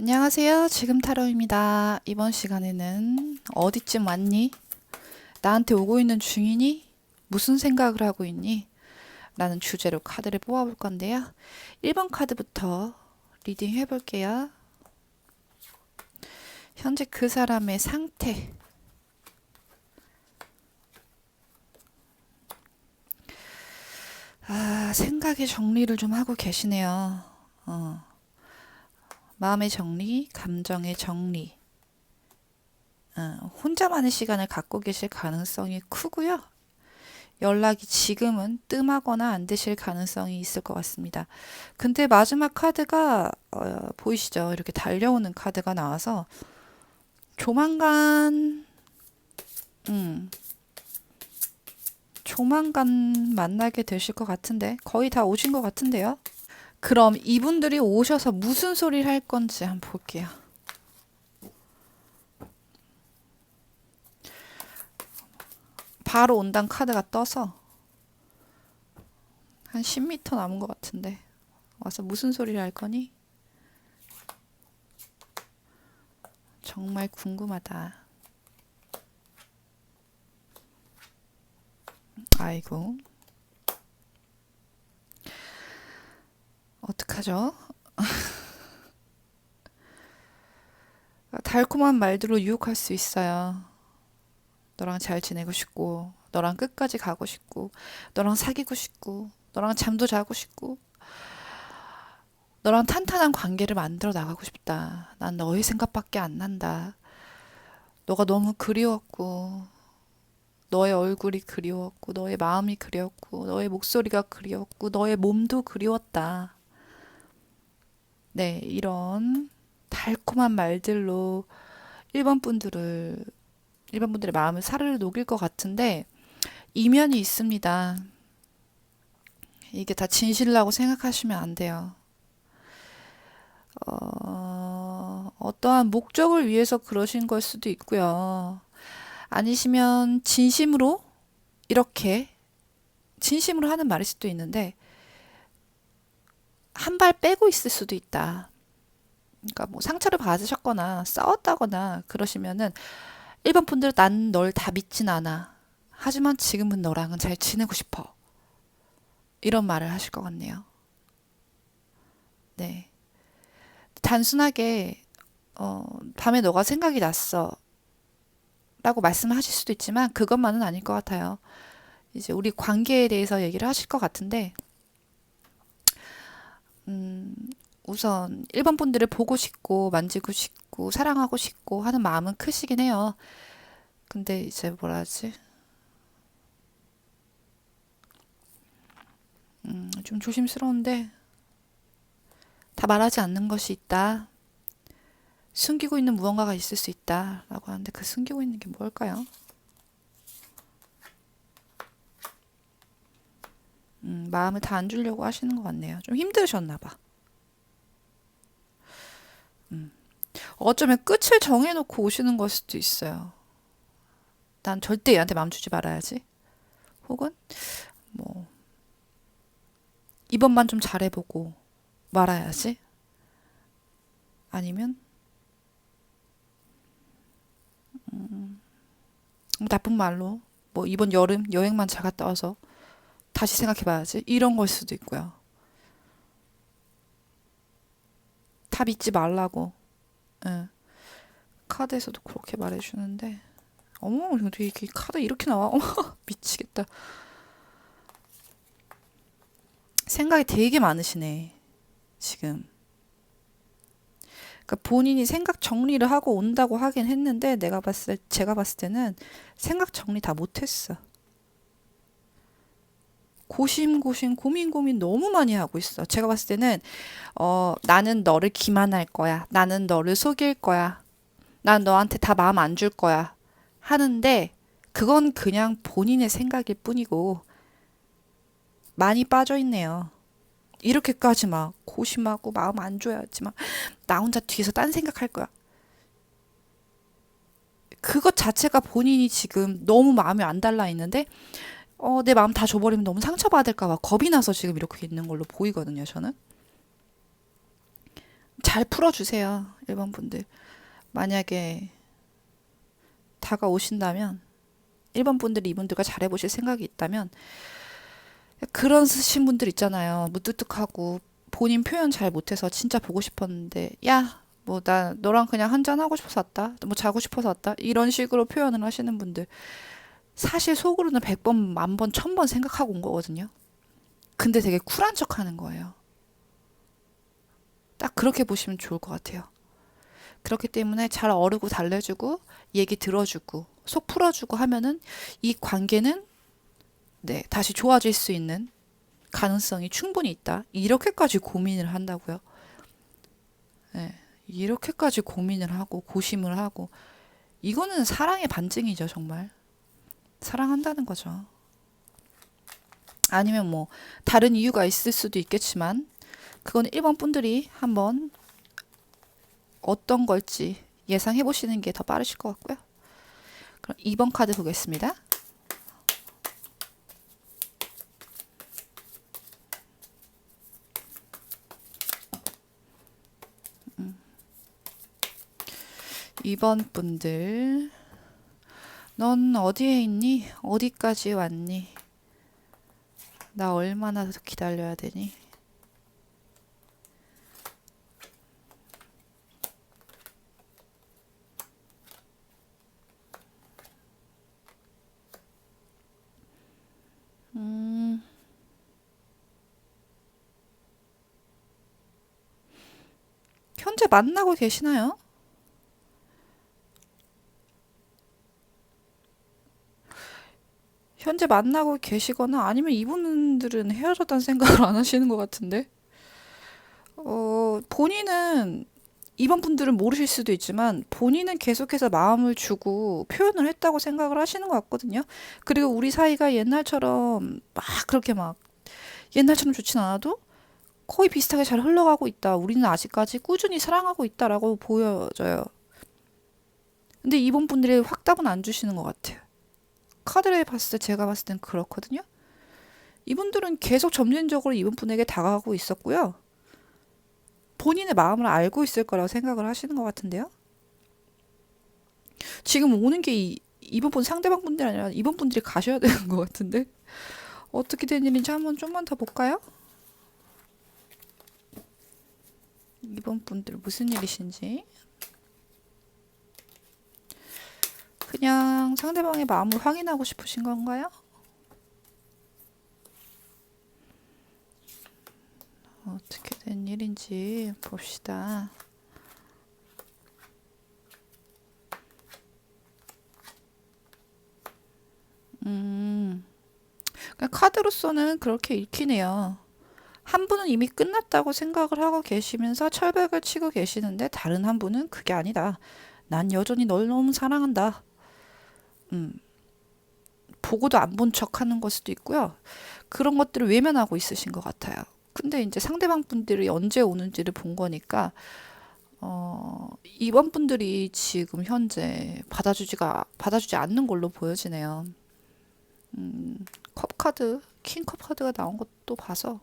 안녕하세요. 지금 타로입니다. 이번 시간에는 어디쯤 왔니? 나한테 오고 있는 중이니? 무슨 생각을 하고 있니? 라는 주제로 카드를 뽑아볼 건데요. 1번 카드부터 리딩 해볼게요. 현재 그 사람의 상태. 아, 생각의 정리를 좀 하고 계시네요. 어. 마음의 정리, 감정의 정리. 어, 혼자만의 시간을 갖고 계실 가능성이 크고요. 연락이 지금은 뜸하거나 안 되실 가능성이 있을 것 같습니다. 근데 마지막 카드가 어, 보이시죠? 이렇게 달려오는 카드가 나와서 조만간 음, 조만간 만나게 되실 것 같은데 거의 다 오신 것 같은데요. 그럼 이분들이 오셔서 무슨 소리를 할 건지 한번 볼게요. 바로 온단 카드가 떠서 한 10m 남은 것 같은데 와서 무슨 소리를 할 거니? 정말 궁금하다. 아이고. 어떡하죠? 달콤한 말들로 유혹할 수 있어요. 너랑 잘 지내고 싶고, 너랑 끝까지 가고 싶고, 너랑 사귀고 싶고, 너랑 잠도 자고 싶고, 너랑 탄탄한 관계를 만들어 나가고 싶다. 난 너의 생각밖에 안 난다. 너가 너무 그리웠고, 너의 얼굴이 그리웠고, 너의 마음이 그리웠고, 너의 목소리가 그리웠고, 너의 몸도 그리웠다. 네, 이런 달콤한 말들로 일본 분들을, 일본 분들의 마음을 사르르 녹일 것 같은데, 이면이 있습니다. 이게 다 진실이라고 생각하시면 안 돼요. 어, 어떠한 목적을 위해서 그러신 걸 수도 있고요. 아니시면 진심으로 이렇게 진심으로 하는 말일 수도 있는데 한 발 빼고 있을 수도 있다. 그러니까 뭐 상처를 받으셨거나 싸웠다거나 그러시면은 일반 분들 난 널 다 믿진 않아. 하지만 지금은 너랑은 잘 지내고 싶어. 이런 말을 하실 것 같네요. 네. 단순하게 어, 밤에 너가 생각이 났어. 라고 말씀을 하실 수도 있지만 그것만은 아닐 것 같아요. 이제 우리 관계에 대해서 얘기를 하실 것 같은데, 음, 우선 일본 분들을 보고 싶고 만지고 싶고 사랑하고 싶고 하는 마음은 크시긴 해요. 근데 이제 뭐라 하지? 음, 좀 조심스러운데 다 말하지 않는 것이 있다. 숨기고 있는 무언가가 있을 수 있다라고 하는데 그 숨기고 있는 게 뭘까요? 음, 마음을 다 안 주려고 하시는 것 같네요. 좀 힘드셨나 봐. 음. 어쩌면 끝을 정해놓고 오시는 걸 수도 있어요. 난 절대 얘한테 마음 주지 말아야지. 혹은 뭐 이번만 좀 잘해보고 말아야지. 아니면 뭐 나쁜 말로 뭐 이번 여름 여행만 잘 갔다 와서 다시 생각해봐야지 이런 걸 수도 있고요. 다 믿지 말라고. 예. 카드에서도 그렇게 말해주는데 어머 근데 이렇게 카드 이렇게 나와 어머 미치겠다. 생각이 되게 많으시네 지금. 그러니까 본인이 생각 정리를 하고 온다고 하긴 했는데 내가 봤을 제가 봤을 때는 생각 정리 다 못했어. 고심고심 고민고민 너무 많이 하고 있어. 제가 봤을 때는 어 나는 너를 기만할 거야. 나는 너를 속일 거야. 난 너한테 다 마음 안 줄 거야. 하는데 그건 그냥 본인의 생각일 뿐이고 많이 빠져 있네요. 이렇게까지 막 고심하고 마음 안 줘야지 막 나 혼자 뒤에서 딴 생각할 거야. 그것 자체가 본인이 지금 너무 마음이 안 달라 있는데 어, 내 마음 다 줘버리면 너무 상처받을까 봐 겁이 나서 지금 이렇게 있는 걸로 보이거든요, 저는. 잘 풀어주세요. 1번 분들. 만약에 다가오신다면 1번 분들이 이분들과 잘해보실 생각이 있다면 그런 신 분들 있잖아요. 무뚝뚝하고 본인 표현 잘 못해서 진짜 보고 싶었는데 야 뭐 나 너랑 그냥 한잔 하고 싶어서 왔다. 뭐 자고 싶어서 왔다. 이런 식으로 표현을 하시는 분들 사실 속으로는 100번, 만번, 1000번 생각하고 온 거거든요. 근데 되게 쿨한 척 하는 거예요. 딱 그렇게 보시면 좋을 것 같아요. 그렇기 때문에 잘 어르고 달래주고 얘기 들어주고 속 풀어주고 하면은 이 관계는 네, 다시 좋아질 수 있는 가능성이 충분히 있다. 이렇게까지 고민을 한다고요. 네, 이렇게까지 고민을 하고 고심을 하고 이거는 사랑의 반증이죠, 정말. 사랑한다는 거죠. 아니면 뭐 다른 이유가 있을 수도 있겠지만 그건 1번 분들이 한번 어떤 걸지 예상해 보시는 게 더 빠르실 것 같고요. 그럼 2번 카드 보겠습니다. 음. 2번 분들 넌 어디에 있니? 어디까지 왔니? 나 얼마나 더 기다려야 되니? 음, 현재 만나고 계시나요? 현재 만나고 계시거나 아니면 이분들은 헤어졌다는 생각을 안 하시는 것 같은데? 어, 본인은 이번 분들은 모르실 수도 있지만 본인은 계속해서 마음을 주고 표현을 했다고 생각을 하시는 것 같거든요. 그리고 우리 사이가 옛날처럼 막 그렇게 막 옛날처럼 좋진 않아도 거의 비슷하게 잘 흘러가고 있다. 우리는 아직까지 꾸준히 사랑하고 있다라고 보여져요. 근데 이번 분들이 확답은 안 주시는 것 같아요. 카드를 봤을 때 제가 봤을 땐 그렇거든요. 이분들은 계속 점진적으로 이분 분에게 다가가고 있었고요. 본인의 마음을 알고 있을 거라고 생각을 하시는 것 같은데요. 지금 오는 게 이, 이번 분 상대방 분들이 아니라 이번 분들이 가셔야 되는 것 같은데 어떻게 된 일인지 한번 좀만 더 볼까요? 이번 분들 무슨 일이신지 그냥 상대방의 마음을 확인하고 싶으신 건가요? 어떻게 된 일인지 봅시다. 음, 그냥 카드로서는 그렇게 읽히네요. 한 분은 이미 끝났다고 생각을 하고 계시면서 철벽을 치고 계시는데 다른 한 분은 그게 아니다. 난 여전히 널 너무 사랑한다. 음, 보고도 안 본 척 하는 걸 수도 있고요. 그런 것들을 외면하고 있으신 것 같아요. 근데 이제 상대방 분들이 언제 오는지를 본 거니까, 어, 이번 분들이 지금 현재 받아주지가, 받아주지 않는 걸로 보여지네요. 음, 컵 카드, 킹컵 카드가 나온 것도 봐서,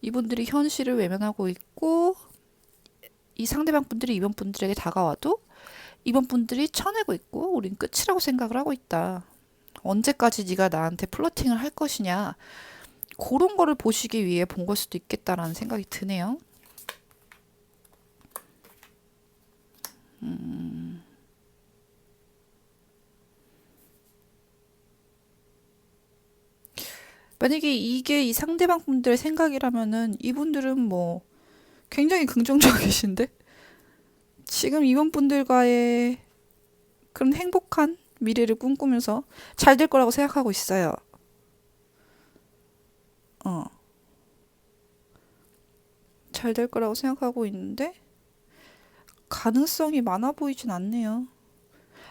이분들이 현실을 외면하고 있고, 이 상대방 분들이 이번 분들에게 다가와도, 이번 분들이 쳐내고 있고, 우린 끝이라고 생각을 하고 있다. 언제까지 네가 나한테 플러팅을 할 것이냐. 그런 거를 보시기 위해 본 걸 수도 있겠다라는 생각이 드네요. 음. 만약에 이게 이 상대방 분들의 생각이라면은 이분들은 뭐 굉장히 긍정적이신데 지금 이번 분들과의 그런 행복한 미래를 꿈꾸면서 잘 될 거라고 생각하고 있어요. 어. 잘 될 거라고 생각하고 있는데 가능성이 많아 보이진 않네요.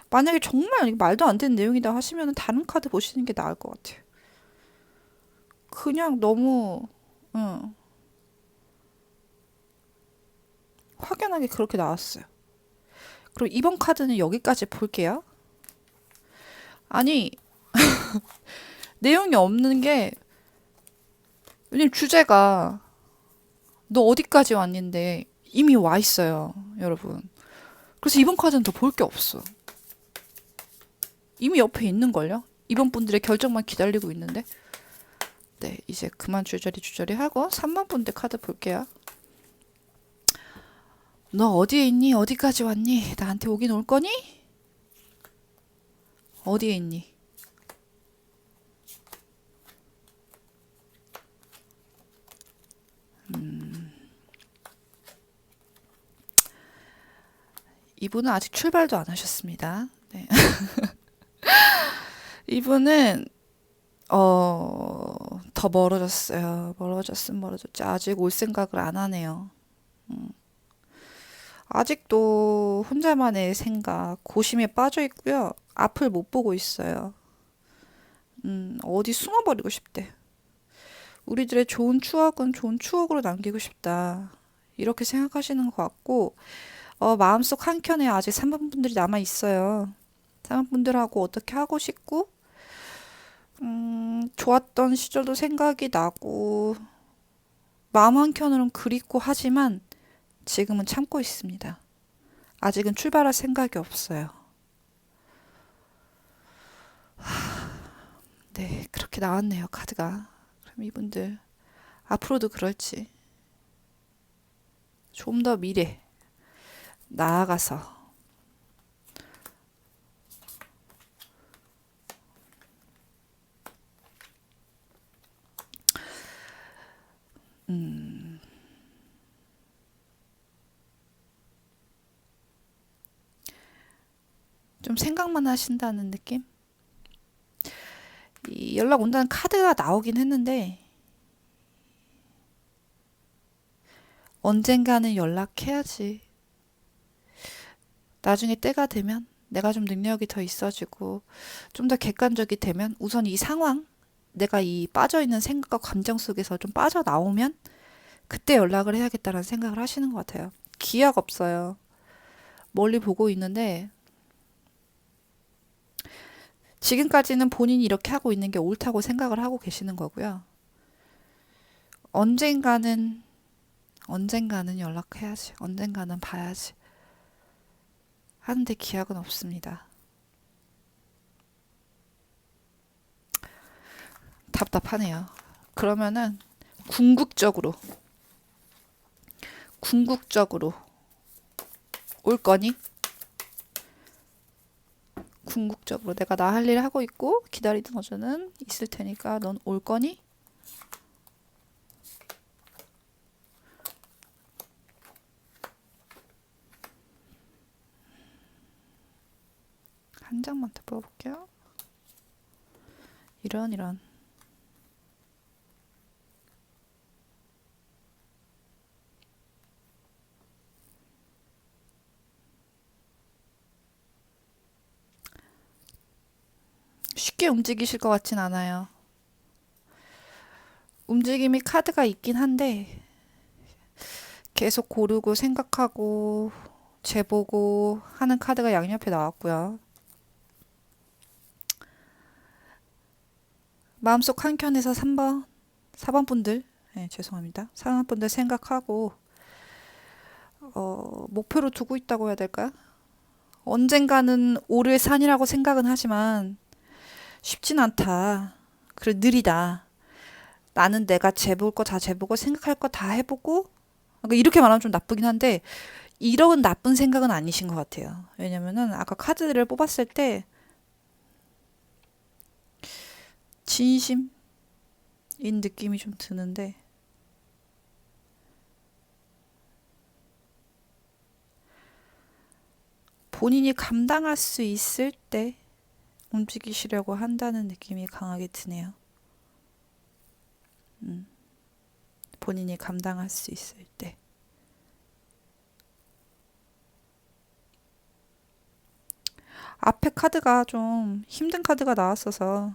만약에 정말 말도 안 되는 내용이다 하시면 다른 카드 보시는 게 나을 것 같아요. 그냥 너무 응. 확연하게 그렇게 나왔어요. 그럼 이번 카드는 여기까지 볼게요. 아니 내용이 없는 게 왜냐면 주제가 너 어디까지 왔는데 이미 와 있어요, 여러분. 그래서 이번 카드는 더 볼 게 없어. 이미 옆에 있는걸요? 이번 분들의 결정만 기다리고 있는데. 네, 이제 그만 주저리 주저리 하고 3번 분들 카드 볼게요. 너 어디에 있니? 어디까지 왔니? 나한테 오긴 올 거니? 어디에 있니? 이분은 아직 출발도 안 하셨습니다. 네. 이분은 어, 더 멀어졌어요. 멀어졌음 멀어졌지. 아직 올 생각을 안 하네요. 음. 아직도 혼자만의 생각, 고심에 빠져 있고요. 앞을 못 보고 있어요. 음, 어디 숨어버리고 싶대. 우리들의 좋은 추억은 좋은 추억으로 남기고 싶다. 이렇게 생각하시는 것 같고, 어, 마음속 한켠에 아직 3번 분들이 남아 있어요. 3번 분들하고 어떻게 하고 싶고, 음, 좋았던 시절도 생각이 나고, 마음 한켠으로는 그립고 하지만, 지금은 참고 있습니다. 아직은 출발할 생각이 없어요. 하, 네, 그렇게 나왔네요, 카드가. 그럼 이분들, 앞으로도 그럴지. 좀 더 미래, 나아가서 음, 생각만 하신다는 느낌? 이 연락 온다는 카드가 나오긴 했는데 언젠가는 연락해야지. 나중에 때가 되면 내가 좀 능력이 더 있어지고 좀 더 객관적이 되면 우선 이 상황 내가 이 빠져 있는 생각과 감정 속에서 좀 빠져 나오면 그때 연락을 해야겠다라는 생각을 하시는 것 같아요. 기약 없어요. 멀리 보고 있는데 지금까지는 본인이 이렇게 하고 있는 게 옳다고 생각을 하고 계시는 거고요. 언젠가는 언젠가는 연락해야지. 언젠가는 봐야지. 하는데 기약은 없습니다. 답답하네요. 그러면은 궁극적으로 궁극적으로 올 거니? 궁극적으로 내가 나 할 일 하고 있고 기다리는 여자는 있을 테니까 넌 올 거니? 한 장만 더 뽑아볼게요. 이런 이런 움직이실 것 같진 않아요. 움직임이 카드가 있긴 한데 계속 고르고 생각하고 재보고 하는 카드가 양옆에 나왔고요. 마음속 한켠에서 3번, 4번 분들, 네, 죄송합니다. 4번 분들 생각하고 어, 목표로 두고 있다고 해야 될까요? 언젠가는 오를 산이라고 생각은 하지만 쉽진 않다. 그래 느리다. 나는 내가 재볼 거 다 재보고 생각할 거 다 해보고 그러니까 이렇게 말하면 좀 나쁘긴 한데 이런 나쁜 생각은 아니신 것 같아요. 왜냐면은 아까 카드를 뽑았을 때 진심인 느낌이 좀 드는데 본인이 감당할 수 있을 때 움직이시려고 한다는 느낌이 강하게 드네요. 음, 본인이 감당할 수 있을 때. 앞에 카드가 좀 힘든 카드가 나왔어서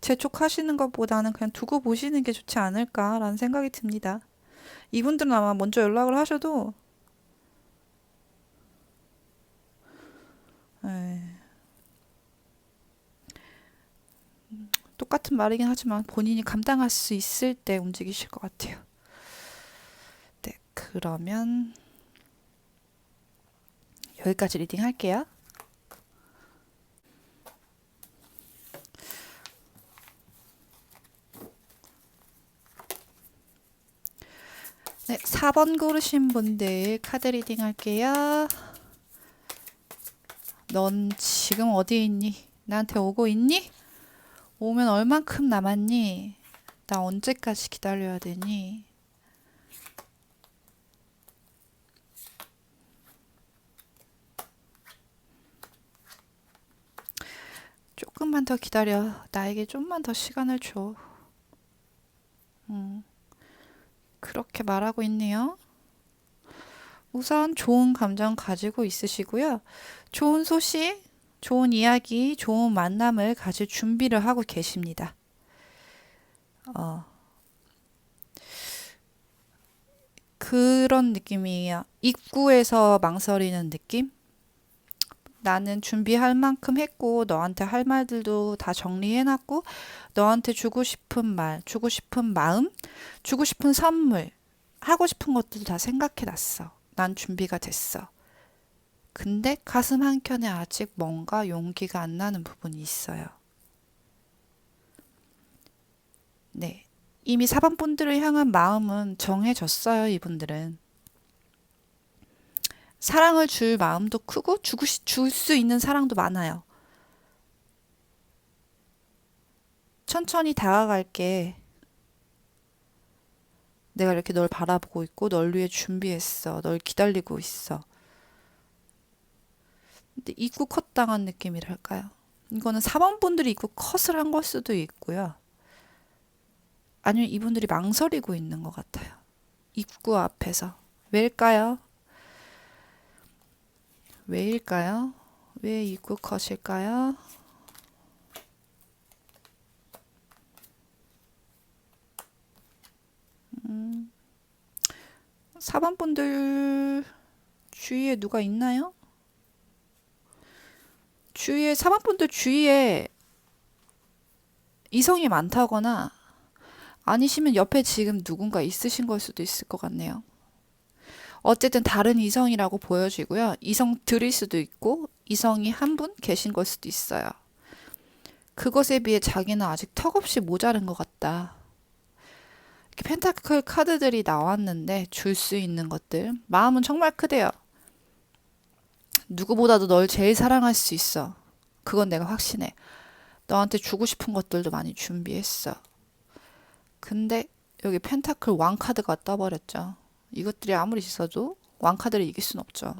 재촉하시는 것보다는 그냥 두고 보시는 게 좋지 않을까라는 생각이 듭니다. 이분들은 아마 먼저 연락을 하셔도 네. 똑같은 말이긴 하지만 본인이 감당할 수 있을 때 움직이실 것 같아요. 그러면 여기까지 리딩 할게요. 네, 4번 고르신 분들 카드 리딩 할게요. 넌 지금 어디에 있니? 나한테 오고 있니? 오면 얼만큼 남았니? 나 언제까지 기다려야 되니? 조금만 더 기다려. 나에게 좀만 더 시간을 줘. 음, 그렇게 말하고 있네요. 우선 좋은 감정 가지고 있으시고요. 좋은 소식, 좋은 이야기, 좋은 만남을 가질 준비를 하고 계십니다. 어, 그런 느낌이에요. 입구에서 망설이는 느낌? 나는 준비할 만큼 했고, 너한테 할 말들도 다 정리해놨고, 너한테 주고 싶은 말, 주고 싶은 마음, 주고 싶은 선물, 하고 싶은 것들도 다 생각해놨어. 난 준비가 됐어. 근데 가슴 한켠에 아직 뭔가 용기가 안 나는 부분이 있어요. 네. 이미 4번 분들을 향한 마음은 정해졌어요, 이분들은. 사랑을 줄 마음도 크고 줄 수 있는 사랑도 많아요. 천천히 다가갈게. 내가 이렇게 널 바라보고 있고 널 위해 준비했어. 널 기다리고 있어. 근데 입구 컷 당한 느낌이랄까요? 이거는 4번 분들이 입구 컷을 한 걸 수도 있고요. 아니면 이분들이 망설이고 있는 것 같아요. 입구 앞에서. 왜일까요? 왜일까요? 왜 입구 컷일까요? 음, 4번 분들 주위에 누가 있나요? 주위에 4번 분들 주위에 이성이 많다거나 아니시면 옆에 지금 누군가 있으신 걸 수도 있을 것 같네요. 어쨌든 다른 이성이라고 보여지고요. 이성 들일 수도 있고 이성이 한 분 계신 걸 수도 있어요. 그것에 비해 자기는 아직 턱없이 모자른 것 같다. 이렇게 펜타클 카드들이 나왔는데 줄 수 있는 것들 마음은 정말 크대요. 누구보다도 널 제일 사랑할 수 있어. 그건 내가 확신해. 너한테 주고 싶은 것들도 많이 준비했어. 근데 여기 펜타클 왕 카드가 떠버렸죠. 이것들이 아무리 있어도 왕 카드를 이길 순 없죠.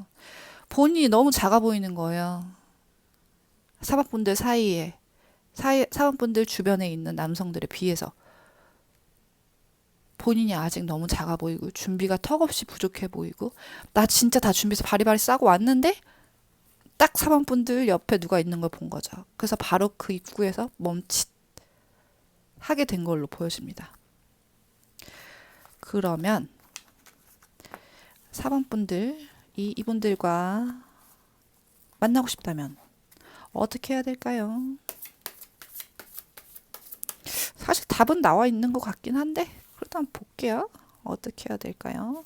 본인이 너무 작아 보이는 거예요. 사박분들 사이에 사이, 사박분들 주변에 있는 남성들에 비해서 본인이 아직 너무 작아 보이고 준비가 턱없이 부족해 보이고 나 진짜 다 준비해서 바리바리 싸고 왔는데 딱 사방분들 옆에 누가 있는 걸 본 거죠. 그래서 바로 그 입구에서 멈칫 하게 된 걸로 보여집니다. 그러면 4번 분들 이 이분들과 만나고 싶다면 어떻게 해야 될까요? 사실 답은 나와 있는 것 같긴 한데 그래도 한번 볼게요. 어떻게 해야 될까요?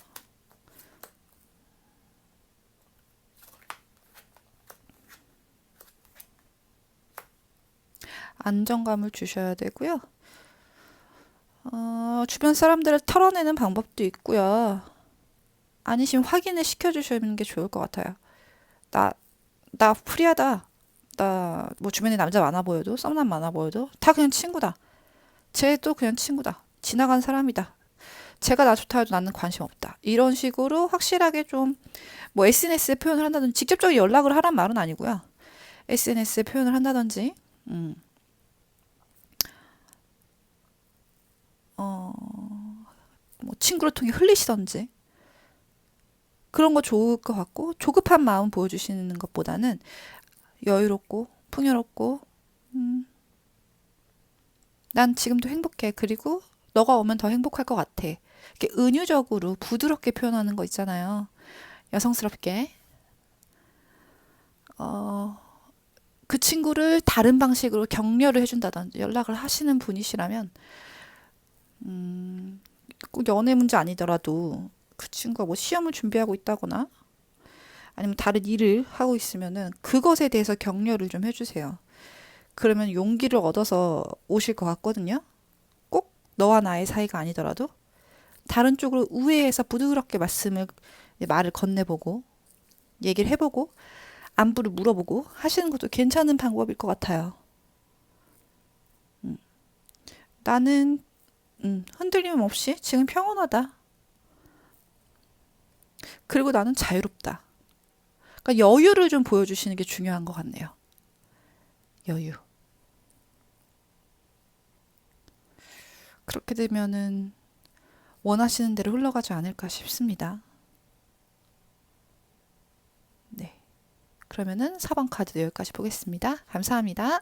안정감을 주셔야 되고요. 어, 주변 사람들을 털어내는 방법도 있고요. 아니시면 확인을 시켜주시는 게 좋을 것 같아요. 나, 나 프리하다. 나, 뭐 주변에 남자 많아 보여도, 썸남 많아 보여도, 다 그냥 친구다. 쟤도 그냥 친구다. 지나간 사람이다. 제가 나 좋다 해도 나는 관심 없다. 이런 식으로 확실하게 좀, 뭐 SNS에 표현을 한다든지, 직접적인 연락을 하란 말은 아니고요. SNS에 표현을 한다든지, 음. 어, 뭐 친구를 통해 흘리시던지 그런 거 좋을 것 같고 조급한 마음 보여주시는 것보다는 여유롭고 풍요롭고 음, 난 지금도 행복해. 그리고 너가 오면 더 행복할 것 같아. 이렇게 은유적으로 부드럽게 표현하는 거 있잖아요. 여성스럽게. 어, 그 친구를 다른 방식으로 격려를 해준다든지 연락을 하시는 분이시라면 음, 꼭 연애 문제 아니더라도 그 친구가 뭐 시험을 준비하고 있다거나 아니면 다른 일을 하고 있으면은 그것에 대해서 격려를 좀 해주세요. 그러면 용기를 얻어서 오실 것 같거든요. 꼭 너와 나의 사이가 아니더라도 다른 쪽으로 우회해서 부드럽게 말씀을 말을 건네보고 얘기를 해보고 안부를 물어보고 하시는 것도 괜찮은 방법일 것 같아요. 음. 나는 음, 흔들림 없이 지금 평온하다. 그리고 나는 자유롭다. 그러니까 여유를 좀 보여주시는 게 중요한 것 같네요. 여유. 그렇게 되면은 원하시는 대로 흘러가지 않을까 싶습니다. 네. 그러면은 4번 카드 여기까지 보겠습니다. 감사합니다.